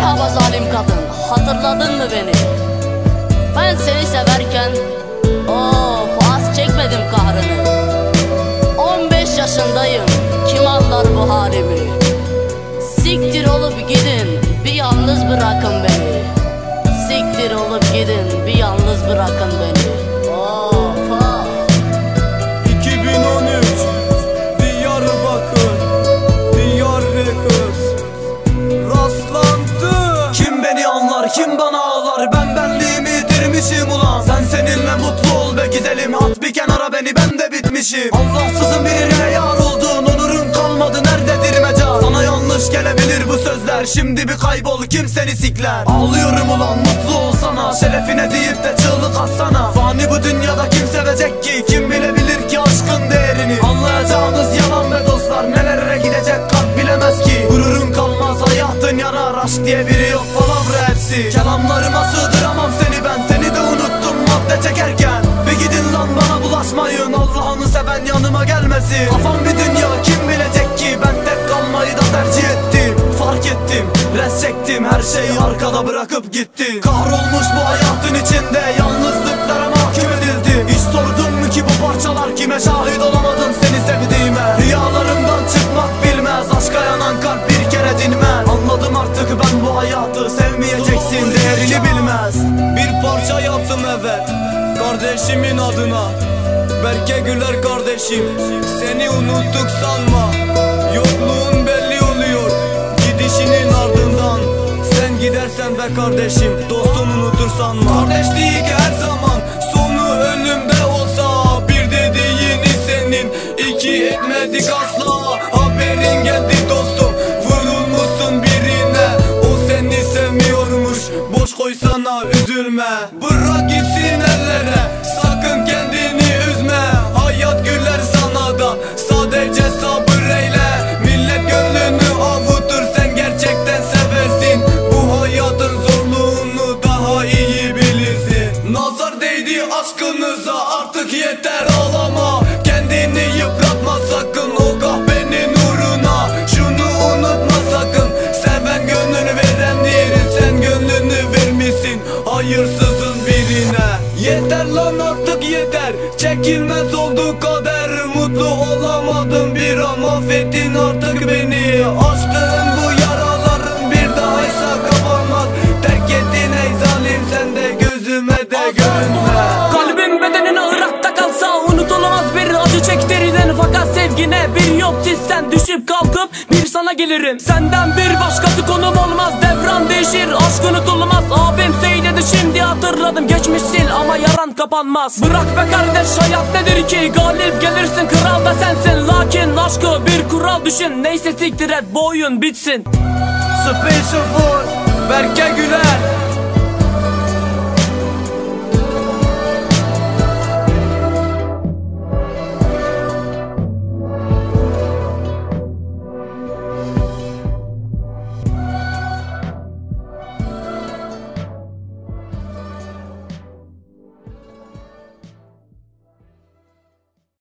Merhaba zalim kadın hatırladın mı beni? Ben seni severken of az çekmedim kahrını. 15 yaşındayım kim anlar bu halimi? Siktir olup gidin bir yalnız bırakın beni. Siktir olup gidin bir yalnız bırakın beni de bitmişim Allahsızın birine yar oldun Onurun kalmadı. Nerededir mecal Sana yanlış gelebilir bu sözler. Şimdi bir kaybol kim seni sikler? Ağlıyorum ulan mutlu olsana. Şerefine deyip de çığlık atsana. Fani bu dünyada kim sevecek ki? Kim bilebilir ki aşkın değerini? Anlayacağınız yalan be dostlar. Nelere gidecek kalp bilemez ki. Gururun kalmaz hayatın yarar. Aşk diye biri yok palavra hepsi Kelamlarıma sığdıramam seni ben. Seni de unuttum madde çekerken bulaşmayın Allah'ını seven yanıma gelmesin. Kafam bir dünya kim bilecek ki? Ben tek kalmayı da tercih ettim. Fark ettim res çektim Her şeyi arkada bırakıp gittim. Kahrolmuş bu hayatın içinde Yalnızlıklara mahkum edildim. Hiç sordun mu ki bu parçalar kime Şahit olamadın Sevmeyeceksin değerini bilmez. Bir parça yaptım evet. Kardeşimin adına. Berke Güler kardeşim. Seni unuttuk sanma. Yokluğun belli oluyor. Gidişinin ardından. Sen gidersen be kardeşim. Dostum unutur sanma. Kardeşlik her zaman Sonu ölümde olsa. Bir dediğini senin. İki etmedik asla. Haberin Koysana üzülme. Bırak gitsin ellere Sakın kendini üzme. Hayat güler sana da Sadece sabır eyle. Millet gönlünü avutur Sen gerçekten seversin. Bu hayatın zorluğunu daha iyi bilirsin. Nazar değdi aşkınıza Artık yeter Hayırsızın birine. Yeter lan artık yeter. Çekilmez oldu kader. Mutlu olamadım bir an. Affettin artık beni. Açtığın bu yaraların Bir daha ise kapanmaz. Terk ettin ey zalim Sen de gözüme de görünme Kalbim bedenine Irak'ta kalsa unutulamaz bir acı çektirdin. Fakat sevgine bir yok sen düşüp kalkıp bir sana gelirim. Senden bir başkası konum olmaz. Devran değişir aşk unutulmaz. Abim söyledi şimdi hatırladım geçmiş sil ama yaran kapanmaz. Bırak be kardeş hayat nedir ki? Galip gelirsin kral da sensin. Lakin aşkı bir kural düşün. Neyse siktir et bu bitsin. Special for Berke